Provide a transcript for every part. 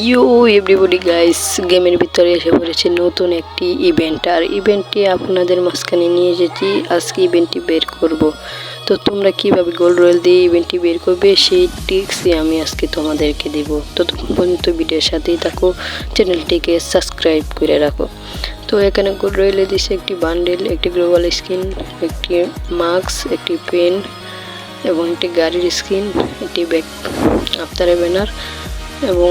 You everybody guys, গেমের ভিতরে এসে পড়েছে নতুন একটি ইভেন্ট। আর ইভেন্টটি আপনাদের মাঝখানে নিয়ে এসেছি, আজকে ইভেন্টটি বের করব। তো তোমরা কীভাবে গোল্ড রয়েল দিয়ে ইভেন্টটি বের করবে, সেই টিক্সই আমি আজকে তোমাদেরকে দেব। ততক্ষণ পর্যন্ত ভিডিওর সাথেই থাকো, চ্যানেলটিকে সাবস্ক্রাইব করে রাখো। তো এখানে গোল্ড রয়েলে দিছে একটি বান্ডেল একটি গ্লোবাল স্ক্রিন একটি মাস্ক একটি পেন এবং একটি গাড়ির স্ক্রিন একটি ব্যাগ আফতারে ব্যানার এবং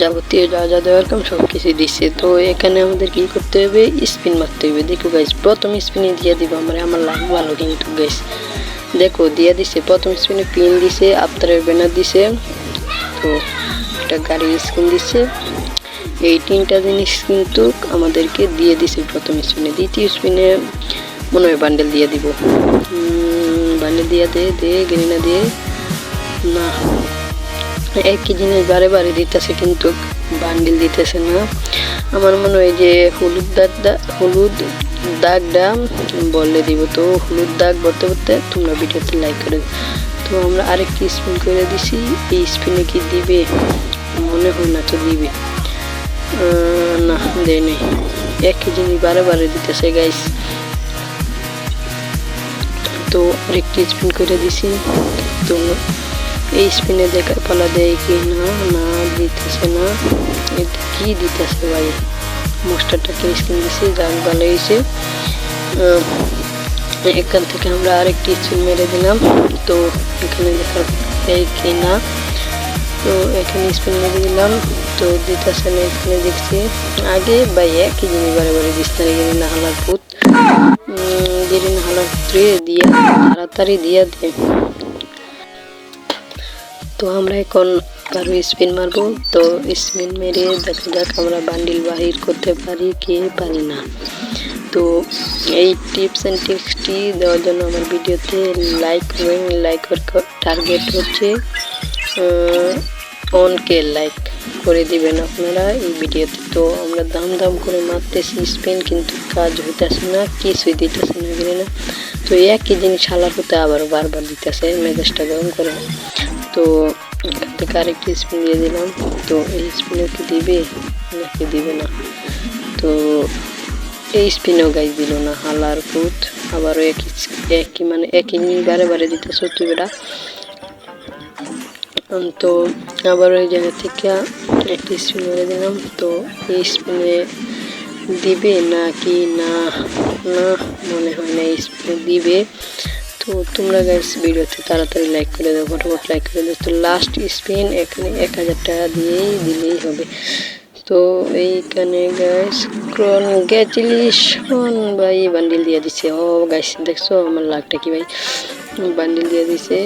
যাবতীয় যা যা দেওয়ার কাম সব কিছু দিচ্ছে তো এখানে আমাদের কি করতে হবে? স্পিন মারতে হবে। দেখো গাইস প্রথম স্পিনে দিয়ে দিব আমরা, আমার লাভ ভালো কিন্তু গাইস দেখো, দিয়ে দিছে, প্রথম স্পিনে পিন দিছে আফতারের ব্যানার দিছে। তো একটা গাড়ির স্ক্রিন দিচ্ছে এই তিনটা জিনিস কিন্তু আমাদেরকে দিয়ে দিছে প্রথম স্পিনে। দ্বিতীয় স্পিনে মনে হয় বান্ডেল দিয়ে দিব। বান্ডেল দিয়ে দে দে, গ্রিনা দিয়ে না। একই জিনিস বারে বারে দিতেছে কিন্তু বান্ডিল দিতেছে না। আমার মনে হয় যে হলুদ দাগটা হলুদ দাগটা বললে দিব। তো হলুদ দাগ বলতে বলতে তোমরা ভিডিওতে লাইক করে তো আমরা আরেকটি স্পিন করে দিছি। এই স্পিনে কি দিবে? মনে হয় না তো দিবে। না, দেয় নেই। একই জিনিস বারে বারে দিতেছে গাইস তো আরেকটি স্পিন করে দিছি। তো এই স্পিনে দেখার পালা দেয় কি না না দিতেছে না। এটা কি দিতেছে ভাই? মাস্টারটাকে স্ক্রিন দিছি যাক ভালো হয়েছে এখান থেকে আমরা আরেকটি স্পিন মেরে দিলাম। তো এখানে দেখার দেয় কি না? তো এখানে স্পিন মেরে দিলাম। তো দিতেছে না, এখানে দেখছি। আগে ভাই একই জিনিস বারে বারে দিচ্ছে না এখানে না হালার ভূত হালার পুত্রে দিয়া, তাড়াতাড়ি দিয়ে দে। তো আমরা এখন কারও স্পিন মারবো। তো স্পিন মেরে দেখা যাক আমরা বান্ডিল বাহির করতে পারি কি পারি না। তো এই টিপস অ্যান্ড ট্রিক্সটি দেওয়ার জন্য আমার ভিডিওতে লাইক করবেন লাইক টার্গেট হচ্ছে অন কে লাইক করে দিবেন আপনারা এই ভিডিওতে। তো আমরা দাম দাম করে মারতেছি স্পেন, কিন্তু কাজ হইতেছে না, কিছুই দিতেছে না না। তো একই জিনিস হালার হতে আবার বারবার দিতেছে, মেজাজটা গরম করে। তো থেকে আরেকটি স্পিন দিয়ে দিলাম। তো এই স্পিনও কি দিবে? নাকি দিবে না। তো এই স্পিনও গাইজ দিল না, হালার ভূত। আবারও একই একই মানে একই নিয়ে বারে বারে দিতেছে তুই বেটা? তো আবার ওই জায়গা থেকে একটি স্পিন মেরে দিলাম। তো এই স্পিনে দিবে না কি না? না, মনে হয় না এই স্পিনে দিবে। তো তোমরা গাইস ভিডিওতে তাড়াতাড়ি লাইক করে দাও, ফটোফট লাইক করে দাও। তো লাস্ট স্পিন এখানে এক হাজার টাকা দিয়েই দিলেই হবে। তো এইখানে গাইস কনগ্যাচুলেশন ভাই বান্ডিল দিয়ে দিছে। ও গাইস দেখছ আমার লাখটা কি ভাই? বান্ডিল দিয়ে দিছে।